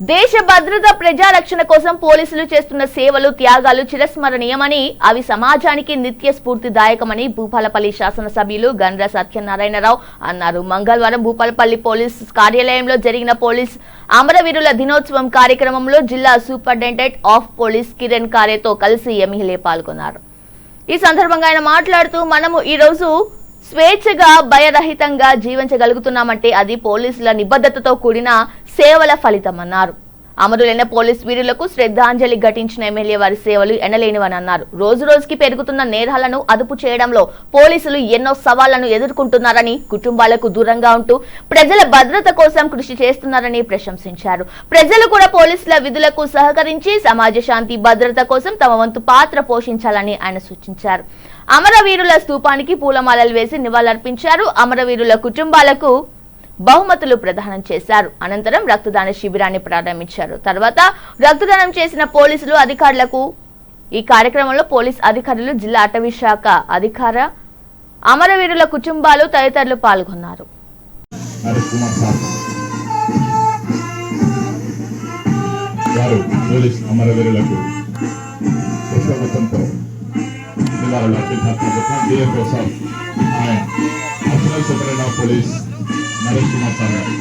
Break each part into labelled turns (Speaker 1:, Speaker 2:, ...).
Speaker 1: దేశ భద్రత ప్రజారక్షణ కోసం పోలీసులు చేస్తున్న సేవలు త్యాగాలు చిరస్మరణీయమని అవి సమాజానికి నిత్య స్ఫూర్తిదాయకమని భూపాలపల్లి శాసనసభ్యులు గండ్ర సత్యనారాయణరావు అన్నారు. మంగళవారం భూపాలపల్లి పోలీస్ కార్యాలయంలో జరిగిన పోలీస్ అమరవీరుల దినోత్సవం కార్యక్రమంలో జిల్లా సూపరింటెండెంట్ ఆఫ్ పోలీస్ కిరణ్ కారేతో కలిసి ఎమ్మెల్యే పాల్గొన్నారు. ఈ సందర్భంగా ఆయన మాట్లాడుతూ మనము ఈ రోజు స్వేచ్ఛగా భయరహితంగా జీవించగలుగుతున్నామంటే అది పోలీసుల నిబద్ధతతో కూడిన సేవల ఫలితమన్నారు. అమరులైన పోలీస్ వీరులకు శ్రద్ధాంజలి ఘటించిన ఎమ్మెల్యే వారి సేవలు ఎనలేనివని అన్నారు. రోజు రోజుకి పెరుగుతున్న నేరాలను అదుపు చేయడంలో పోలీసులు ఎన్నో సవాళ్ళను ఎదుర్కొంటున్నారని కుటుంబాలకు దూరంగా ఉంటూ ప్రజల భద్రత కోసం కృషి చేస్తున్నారని ప్రశంసించారు. ప్రజలు కూడా పోలీసుల విధులకు సహకరించి సమాజ శాంతి భద్రత కోసం తమ వంతు పాత్ర పోషించాలని ఆయన సూచించారు. అమరవీరుల స్తూపానికి పూలమాలలు వేసి నివాళులర్పించారు. అమరవీరుల కుటుంబాలకు బహుమతులు ప్రదానం చేశారు. అనంతరం రక్తదాన శిబిరాన్ని ప్రారంభించారు. తర్వాత రక్తదానం చేసిన పోలీసులు అధికారులకు ఈ కార్యక్రమంలో పోలీస్ అధికారులు జిల్లా అటవీ శాఖ అధికార అమరవీరుల కుటుంబాలు తదితరులు పాల్గొన్నారు.
Speaker 2: వారు పోలీస్ అమరవీరులకు పుష్పగుతంతో ఆయన additional superintendent of police Naresh Kumar sir గారు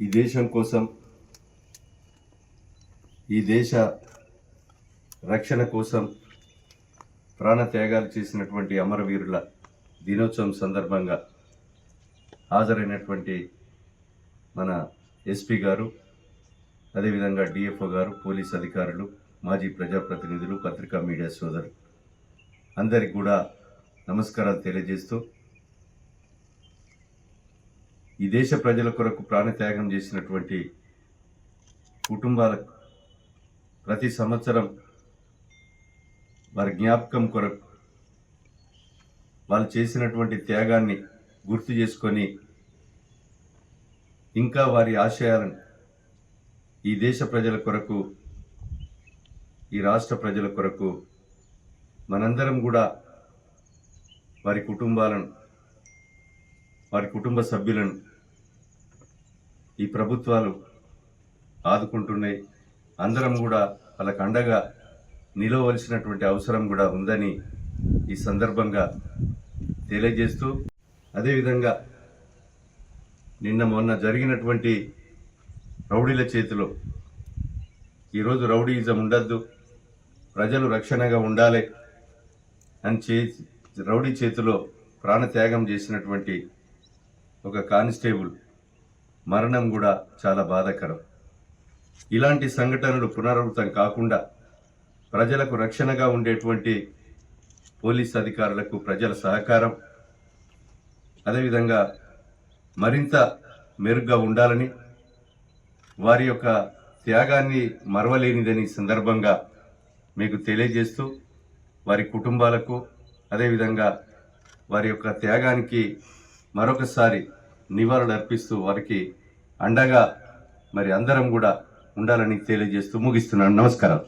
Speaker 3: ఈ దేశం కోసం ఈ దేశ రక్షణ కోసం ప్రాణ త్యాగాలు చేసినటువంటి అమరవీరుల దినోత్సవం సందర్భంగా హాజరైనటువంటి మన ఎస్పీ గారు అదేవిధంగా డిఎఫ్ఓ గారు పోలీస్ అధికారులు మాజీ ప్రజాప్రతినిధులు పత్రికా మీడియా సోదరులు. అందరికి కూడా నమస్కారాలు తెలియజేస్తూ ఈ దేశ ప్రజల కొరకు ప్రాణత్యాగం చేసినటువంటి కుటుంబాలకు ప్రతి సంవత్సరం వారి జ్ఞాపకం కొరకు వాళ్ళు చేసినటువంటి త్యాగాన్ని గుర్తు చేసుకొని ఇంకా వారి ఆశయాలను ఈ దేశ ప్రజల కొరకు ఈ రాష్ట్ర ప్రజల కొరకు మనందరం కూడా వారి కుటుంబాలను వారి కుటుంబ సభ్యులను ఈ ప్రభుత్వాలు ఆదుకుంటున్నాయి. అందరం కూడా వాళ్ళకు అండగా నిలవలసినటువంటి అవసరం కూడా ఉందని ఈ సందర్భంగా తెలియజేస్తూ అదేవిధంగా నిన్న మొన్న జరిగినటువంటి రౌడీల చేతిలో ఈరోజు రౌడీయిజం ఉండద్దు ప్రజలు రక్షణగా ఉండాలి అని చేసి రౌడీ చేతిలో ప్రాణత్యాగం చేసినటువంటి ఒక కానిస్టేబుల్ మరణం కూడా చాలా బాధాకరం. ఇలాంటి సంఘటనలు పునరావృతం కాకుండా ప్రజలకు రక్షణగా ఉండేటువంటి పోలీస్ అధికారులకు ప్రజల సహకారం అదేవిధంగా మరింత మెరుగ్గా ఉండాలని వారి యొక్క త్యాగాన్ని మరవలేనిదని సందర్భంగా మీకు తెలియజేస్తూ వారి కుటుంబాలకు అదేవిధంగా వారి యొక్క త్యాగానికి మరొకసారి నివాళులు అర్పిస్తూ వారికి అండగా మరి అందరం కూడా ఉండాలని తెలియజేస్తూ ముగిస్తున్నాను. నమస్కారం.